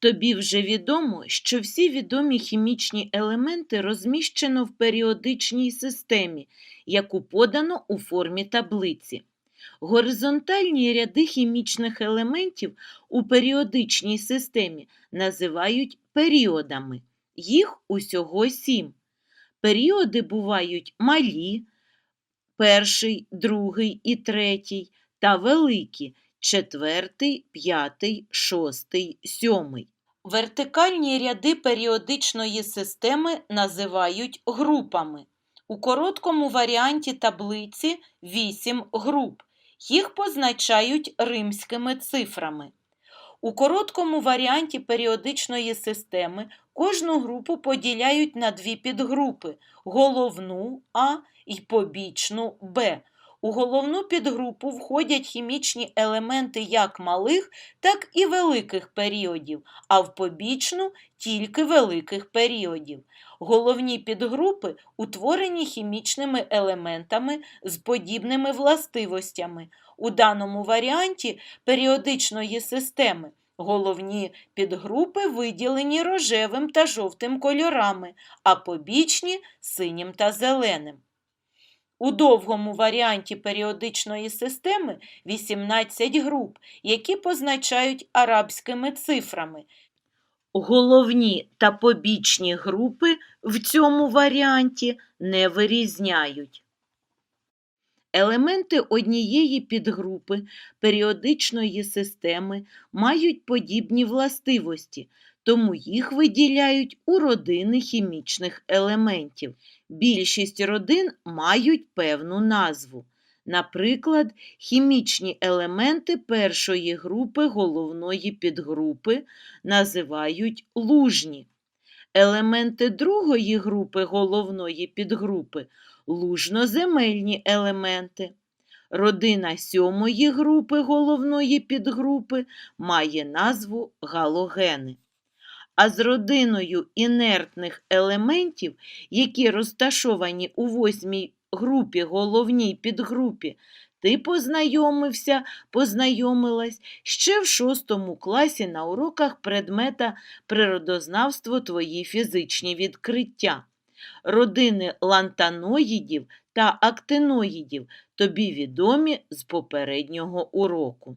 Тобі вже відомо, що всі відомі хімічні елементи розміщено в періодичній системі, яку подано у формі таблиці. Горизонтальні ряди хімічних елементів у періодичній системі називають періодами. Їх усього сім. Періоди бувають малі, перший, другий і третій, та великі, четвертий, п'ятий, шостий, сьомий. Вертикальні ряди періодичної системи називають групами. У короткому варіанті таблиці 8 груп. Їх позначають римськими цифрами. У короткому варіанті періодичної системи кожну групу поділяють на дві підгрупи головну А і побічну Б. У головну підгрупу входять хімічні елементи як малих, так і великих періодів, а в побічну тільки великих періодів. Головні підгрупи утворені хімічними елементами з подібними властивостями. У даному варіанті періодичної системи головні підгрупи виділені рожевим та жовтим кольорами, а побічні синім та зеленим. У довгому варіанті періодичної системи 18 груп, які позначають арабськими цифрами. Головні та побічні групи в цьому варіанті не вирізняють. Елементи однієї підгрупи періодичної системи мають подібні властивості, тому їх виділяють у родини хімічних елементів. Більшість родин мають певну назву. Наприклад, хімічні елементи першої групи головної підгрупи називають лужні. Елементи другої групи головної підгрупи лужноземельні елементи. Родина сьомої групи головної підгрупи має назву галогени. А з родиною інертних елементів, які розташовані у восьмій групі головній підгрупі, ти познайомився, познайомилась ще в шостому класі на уроках предмета природознавство твої фізичні відкриття. Родини лантаноїдів та актиноїдів тобі відомі з попереднього уроку.